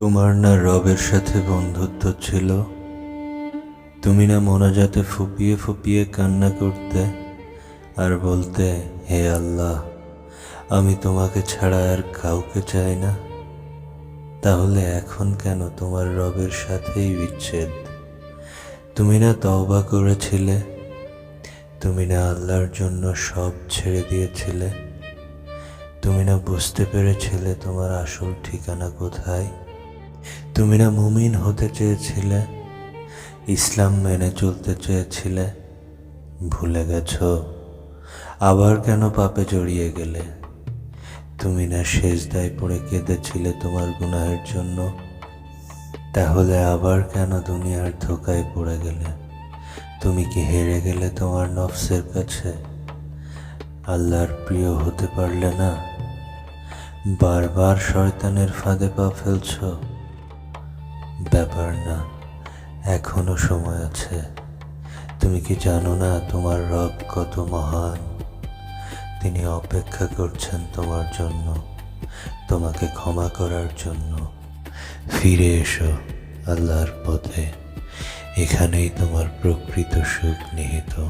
তোমার না রবের সাথে বন্ধুত্ব ছিল? তুমি না মোনাজাতে ফুপিয়ে ফুপিয়ে কান্না করতে আর বলতে, হে আল্লাহ, আমি তোমাকে ছাড়া আর কাউকে চাই না। তাহলে এখন কেন তোমার রবের সাথেই বিচ্ছেদ? তুমি না তওবা করেছিলে। তুমি না আল্লাহর জন্য সব ছেড়ে দিয়েছিলে। তুমি না বুঝতে পেরেছিলে তোমার আসল ঠিকানা কোথায়? তুমি না মুমিন হতে চেয়েছিলে, ইসলাম মেনে চলতে চেয়েছিলে, ভুলে গেছ, আবার কেন পাপে জড়িয়ে গেলে? তুমি না শেষ দায় পড়ে কেঁদেছিলে তোমার গুনাহের জন্য, তাহলে আবার কেন দুনিয়ার ধোকায় পড়ে গেলে? তুমি কি হেরে গেলে তোমার নফসের কাছে? আল্লাহর প্রিয় হতে পারলে না? বারবার শয়তানের ফাঁদে পা ফেলছো ব্যাপার না। এখনও সময় আছে। তুমি কি জানো না তোমার রব কত মহান? তিনি অপেক্ষা করছেন তোমার জন্য, তোমাকে ক্ষমা করার জন্য। ফিরে এসো আল্লাহর পথে। এখানেই তোমার প্রকৃত সুখ নিহিত।